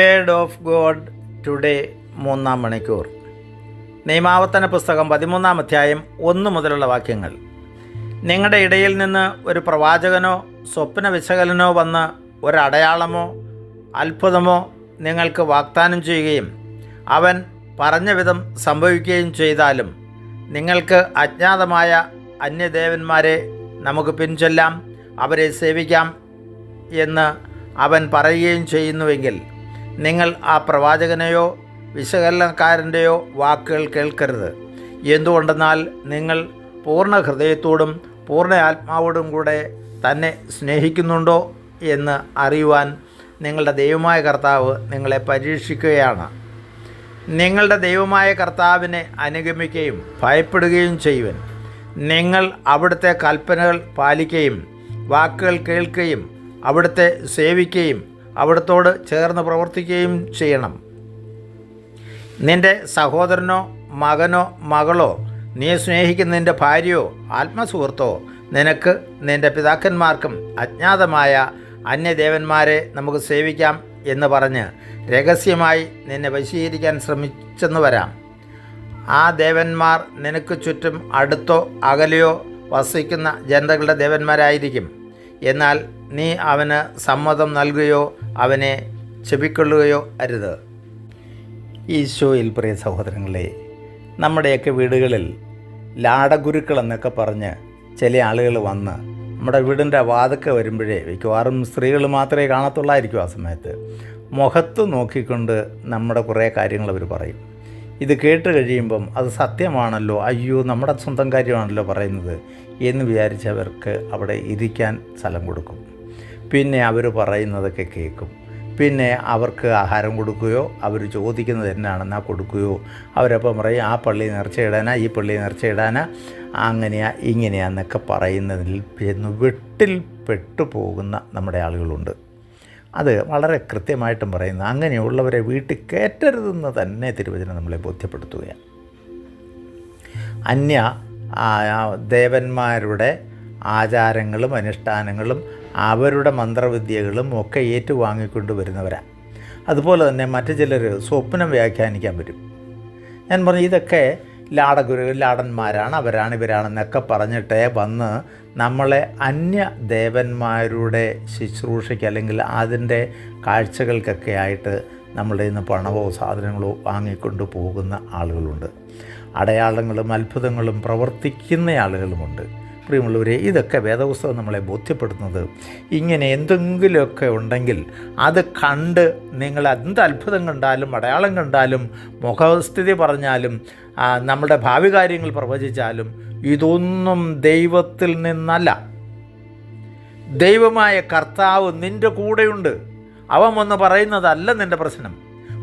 Word of God today മൂന്നാം മണിക്കൂർ. നിയമാവർത്തന പുസ്തകം പതിമൂന്നാം അധ്യായം ഒന്ന് മുതലുള്ള വാക്യങ്ങൾ. നിങ്ങളുടെ ഇടയിൽ നിന്ന് ഒരു പ്രവാചകനോ സ്വപ്ന വിശകലനോ വന്ന് ഒരടയാളമോ അത്ഭുതമോ നിങ്ങൾക്ക് വാഗ്ദാനം ചെയ്യുകയും അവൻ പറഞ്ഞ വിധം സംഭവിക്കുകയും ചെയ്താലും നിങ്ങൾക്ക് അജ്ഞാതമായ അന്യദേവന്മാരെ നമുക്ക് പിൻചൊല്ലാം അവരെ സേവിക്കാം എന്ന് അവൻ പറയുകയും ചെയ്യുന്നുവെങ്കിൽ നിങ്ങൾ ആ പ്രവാചകനെയോ വിശകലനക്കാരന്റെയോ വാക്കുകൾ കേൾക്കരുത്. എന്തുകൊണ്ടെന്നാൽ നിങ്ങൾ പൂർണ ഹൃദയത്തോടും പൂർണ ആത്മാവോടും കൂടെ തന്നെ സ്നേഹിക്കുന്നുണ്ടോ എന്ന് അറിയുവാൻ നിങ്ങളുടെ ദൈവമായ കർത്താവ് നിങ്ങളെ പരീക്ഷിക്കുകയാണ്. നിങ്ങളുടെ ദൈവമായ കർത്താവിനെ അനുഗമിക്കുകയും ഭയപ്പെടുകയും ചെയ്യുവൻ. നിങ്ങൾ അവിടുത്തെ കൽപ്പനകൾ പാലിക്കുകയും വാക്കുകൾ കേൾക്കുകയും അവിടുത്തെ സേവിക്കുകയും അവിടുത്തോട് ചേർന്ന് പ്രവർത്തിക്കുകയും ചെയ്യണം. നിന്റെ സഹോദരനോ മകനോ മകളോ നീ സ്നേഹിക്കുന്ന നിന്റെ ഭാര്യയോ ആത്മസുഹൃത്തോ നിനക്ക് നിന്റെ പിതാക്കന്മാർക്കും അജ്ഞാതമായ അന്യദേവന്മാരെ നമുക്ക് സേവിക്കാം എന്ന് പറഞ്ഞ് രഹസ്യമായി നിന്നെ വശീകരിക്കാൻ ശ്രമിച്ചെന്ന് വരാം. ആ ദേവന്മാർ നിനക്ക് ചുറ്റും അടുത്തോ അകലെയോ വസിക്കുന്ന ജനതകളുടെ ദേവന്മാരായിരിക്കും. എന്നാൽ നീ അവന് സമ്മതം നൽകുകയോ അവനെ ചെവിക്കൊള്ളുകയോ അരുത്. ഈശോയിൽ പ്രിയ സഹോദരങ്ങളെ നമ്മുടെയൊക്കെ വീടുകളിൽ ലാടഗുരുക്കൾ എന്നൊക്കെ പറഞ്ഞ് ചില ആളുകൾ വന്ന് നമ്മുടെ വീടിന്റെ വാതൊക്കെ വരുമ്പോഴേ മിക്കവാറും സ്ത്രീകൾ മാത്രമേ കാണത്തുള്ളായിരിക്കും ആ സമയത്ത്. മുഖത്ത് നോക്കിക്കൊണ്ട് നമ്മുടെ കുറേ കാര്യങ്ങൾ അവർ പറയും. ഇത് കേട്ട് കഴിയുമ്പം അത് സത്യമാണല്ലോ. അയ്യോ നമ്മുടെ സ്വന്തം കാര്യമാണല്ലോ പറയുന്നത് എന്ന് വിചാരിച്ചവർക്ക് അവിടെ ഇരിക്കാൻ സ്ഥലം കൊടുക്കും. പിന്നെ അവർ പറയുന്നതൊക്കെ കേൾക്കും. പിന്നെ അവർക്ക് ആഹാരം കൊടുക്കുകയോ അവർ ചോദിക്കുന്നത് എന്നാണെന്നാ കൊടുക്കുകയോ അവരപ്പം പറയും ആ പള്ളി നേർച്ചയിടാനാ ഈ പള്ളി നേർച്ചയിടാനാ. അങ്ങനെയാ ഇങ്ങനെയാന്നൊക്കെ പറയുന്നതിൽ ചെന്ന് വെട്ടിൽ പെട്ടുപോകുന്ന നമ്മുടെ ആളുകളുണ്ട്. അത് വളരെ കൃത്യമായിട്ടും പറയുന്നു. അങ്ങനെയുള്ളവരെ വീട്ടിൽ കയറ്റരുതെന്ന് തന്നെ തിരുവചനം നമ്മളെ ബോധ്യപ്പെടുത്തുകയാണ്. അന്യ ദേവന്മാരുടെ ആചാരങ്ങളും അനുഷ്ഠാനങ്ങളും അവരുടെ മന്ത്രവിദ്യകളും ഒക്കെ ഏറ്റുവാങ്ങിക്കൊണ്ട് വരുന്നവരാണ് അതുപോലെ തന്നെ മറ്റു ചിലർ സ്വപ്നം വ്യാഖ്യാനിക്കാൻ വരും. ഞാൻ പറഞ്ഞു ഇതൊക്കെ ലാടഗുരു ലാടന്മാരാണ് അവരാണ് ഇവരാണെന്നൊക്കെ പറഞ്ഞിട്ട് വന്ന് നമ്മളെ അന്യ ദേവന്മാരുടെ ശുശ്രൂഷയ്ക്ക് അല്ലെങ്കിൽ അതിന്റെ കാഴ്ചകൾക്കൊക്കെ ആയിട്ട് നമ്മളുടെ നിന്ന് പണവോ സാധനങ്ങളോ വാങ്ങിക്കൊണ്ട് പോകുന്ന ആളുകളുണ്ട്. അടയാളങ്ങളും അത്ഭുതങ്ങളും പ്രവർത്തിക്കുന്ന ആളുകളുമുണ്ട്. പ്രിയമുള്ളവരെ ഇതൊക്കെ വേദപുസ്തകം നമ്മളെ ബോധ്യപ്പെടുത്തുന്നത്. ഇങ്ങനെ എന്തെങ്കിലുമൊക്കെ ഉണ്ടെങ്കിൽ അത് കണ്ട് നിങ്ങൾ എന്ത് അത്ഭുതം കണ്ടാലും അടയാളം കണ്ടാലും മുഖസ്ഥിതി പറഞ്ഞാലും നമ്മുടെ ഭാവി കാര്യങ്ങൾ പ്രവചിച്ചാലും ഇതൊന്നും ദൈവത്തിൽ നിന്നല്ല. ദൈവമായ കർത്താവ് നിന്റെ കൂടെയുണ്ട്. അവൻ വന്ന് പറയുന്നതല്ല നിന്റെ പ്രശ്നം.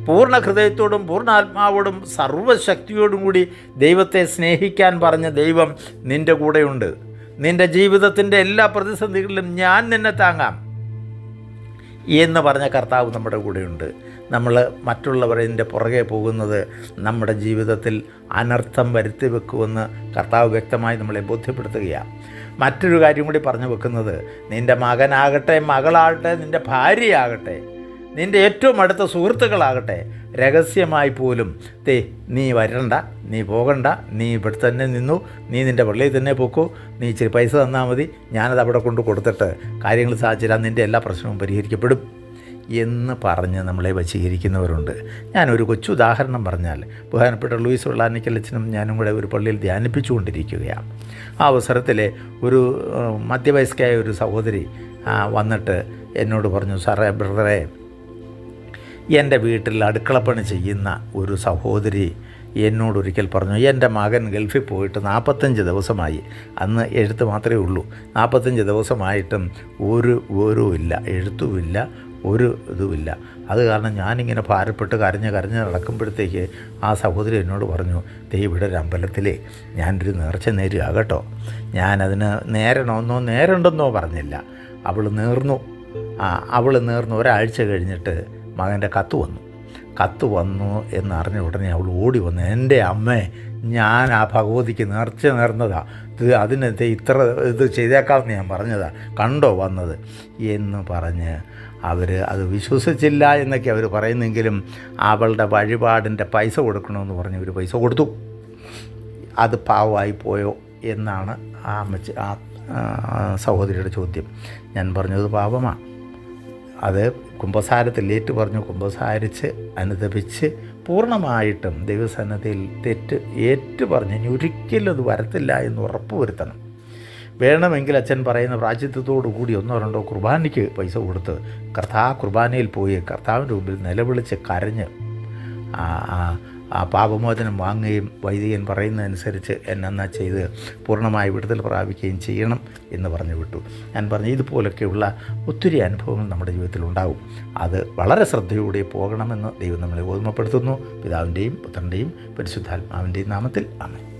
പൂർണ ഹൃദയത്തോടും പൂർണ ആത്മാവോടും സർവശക്തിയോടും കൂടി ദൈവത്തെ സ്നേഹിക്കാൻ പറഞ്ഞ ദൈവം നിന്റെ കൂടെയുണ്ട്. നിന്റെ ജീവിതത്തിന്റെ എല്ലാ പ്രതിസന്ധികളിലും ഞാൻ നിന്നെ താങ്ങാം എന്ന് പറഞ്ഞ കർത്താവ് നമ്മുടെ കൂടെയുണ്ട്. നമ്മൾ മറ്റുള്ളവരതിന്റെ പുറകെ പോകുന്നത് നമ്മുടെ ജീവിതത്തിൽ അനർത്ഥം വരുത്തി വെക്കുമെന്ന് കർത്താവ് വ്യക്തമായി നമ്മളെ ബോധ്യപ്പെടുത്തുകയാണ്. മറ്റൊരു കാര്യം കൂടി പറഞ്ഞു വെക്കുന്നത് നിന്റെ മകനാകട്ടെ മകളാകട്ടെ നിന്റെ ഭാര്യയാകട്ടെ നിന്റെ ഏറ്റവും അടുത്ത സുഹൃത്തുക്കളാകട്ടെ. രഹസ്യമായി പോലും തേ നീ വരണ്ട നീ പോകണ്ട നീ ഇവിടെ തന്നെ നിന്നു നീ നിന്റെ പള്ളിയിൽ തന്നെ പോക്കൂ നീ ഇച്ചിരി പൈസ തന്നാൽ മതി ഞാനത് അവിടെ കൊണ്ട് കൊടുത്തിട്ട് കാര്യങ്ങൾ സാധിച്ചില്ല നിന്റെ എല്ലാ പ്രശ്നവും പരിഹരിക്കപ്പെടും എന്ന് പറഞ്ഞ് നമ്മളെ വശീകരിക്കുന്നവരുണ്ട്. ഞാനൊരു കൊച്ചു ഉദാഹരണം പറഞ്ഞാൽ ബഹുമാനപ്പെട്ട ലൂയിസ് വെള്ളാനിക്കലച്ചനും ഞാനും കൂടെ ഒരു പള്ളിയിൽ ധ്യാനിപ്പിച്ചുകൊണ്ടിരിക്കുകയാണ്. ആ അവസരത്തിൽ ഒരു മധ്യവയസ്കയായ ഒരു സഹോദരി വന്നിട്ട് എന്നോട് പറഞ്ഞു സാറേ ബ്രദറെ എന്റെ വീട്ടിൽ അടുക്കളപ്പണി ചെയ്യുന്ന ഒരു സഹോദരി എന്നോട് ഒരിക്കൽ പറഞ്ഞു എന്റെ മകൻ ഗൾഫിൽ പോയിട്ട് നാൽപ്പത്തഞ്ച് ദിവസമായി. അന്ന് എഴുത്ത് മാത്രമേ ഉള്ളൂ. നാൽപ്പത്തഞ്ച് ദിവസമായിട്ടും ഒരു ഓരോ ഇല്ല. എഴുത്തുമില്ല ഒരു ഇതുമില്ല അത് കാരണം ഞാനിങ്ങനെ ഭാരപ്പെട്ട് കരഞ്ഞ് കരഞ്ഞ് നടക്കുമ്പോഴത്തേക്ക് ആ സഹോദരി എന്നോട് പറഞ്ഞു ദേ ഇവിടെ ഒരു അമ്പലത്തിലേ ഞാനൊരു നേർച്ച നേരുക കേട്ടോ. ഞാനതിന് നേരണമെന്നോ നേരണ്ടെന്നോ പറഞ്ഞില്ല. അവൾ നേർന്നു. അവൾ നേർന്നു. ഒരാഴ്ച കഴിഞ്ഞിട്ട് മകന്റെ കത്ത് വന്നു. കത്ത് വന്നു എന്നറിഞ്ഞ ഉടനെ അവൾ ഓടി വന്നു. എന്റെ അമ്മേ ഞാൻ ആ ഭഗവതിക്ക് നേർച്ച നേർന്നതാ. ഇത് അതിനകത്ത് ഇത്ര ഇത് ചെയ്തേക്കാമെന്ന് ഞാൻ പറഞ്ഞതാ. കണ്ടോ വന്നത്? എന്ന് പറഞ്ഞ് അവർ അത് വിശ്വസിച്ചില്ല എന്നൊക്കെ അവർ പറയുന്നെങ്കിലും അവളുടെ വഴിപാടിന്റെ പൈസ കൊടുക്കണമെന്ന് പറഞ്ഞ് ഒരു പൈസ കൊടുത്തു. അത് പാവമായി പോയോ എന്നാണ് ആ അമ്മച്ചി ആ, സഹോദരിയുടെ ചോദ്യം. ഞാൻ പറഞ്ഞത് പാപമാണ്. അത് കുംഭസാരത്തിൽ ഏറ്റു പറഞ്ഞു കുംഭസാരിച്ച് അനുദപിച്ച് പൂർണമായിട്ടും ദൈവസന്നദ്ധയിൽ തെറ്റ് ഏറ്റു പറഞ്ഞ് ഇനി ഒരിക്കലും അത് വരത്തില്ല എന്ന് ഉറപ്പ് വരുത്തണം വേണമെങ്കിൽ അച്ഛൻ പറയുന്ന പ്രാചിത്വത്തോടു കൂടി ഒന്നോ രണ്ടോ കുർബാനയ്ക്ക് പൈസ കൊടുത്ത് കർത്താ കുർബാനയിൽ പോയി കർത്താവിന്റെ മുമ്പിൽ നിലവിളിച്ച് കരഞ്ഞ് ആ പാപമോചനം വാങ്ങുകയും വൈദികൻ പറയുന്നതനുസരിച്ച് എന്നെന്നാ ചെയ്ത് പൂർണമായി വിടുതൽ പ്രാപിക്കുകയും ചെയ്യണം എന്ന് പറഞ്ഞു വിട്ടു. ഞാൻ പറഞ്ഞു ഇതുപോലൊക്കെയുള്ള ഒത്തിരി അനുഭവങ്ങൾ നമ്മുടെ ജീവിതത്തിൽ ഉണ്ടാവും. അത് വളരെ ശ്രദ്ധയോടെ പോകണമെന്ന് ദൈവം നമ്മളെ ഓർമ്മപ്പെടുത്തുന്നു പിതാവിന്റെയും പുത്രന്റെയും പരിശുദ്ധാത്മാവിന്റെയും നാമത്തിൽ. അമ്മ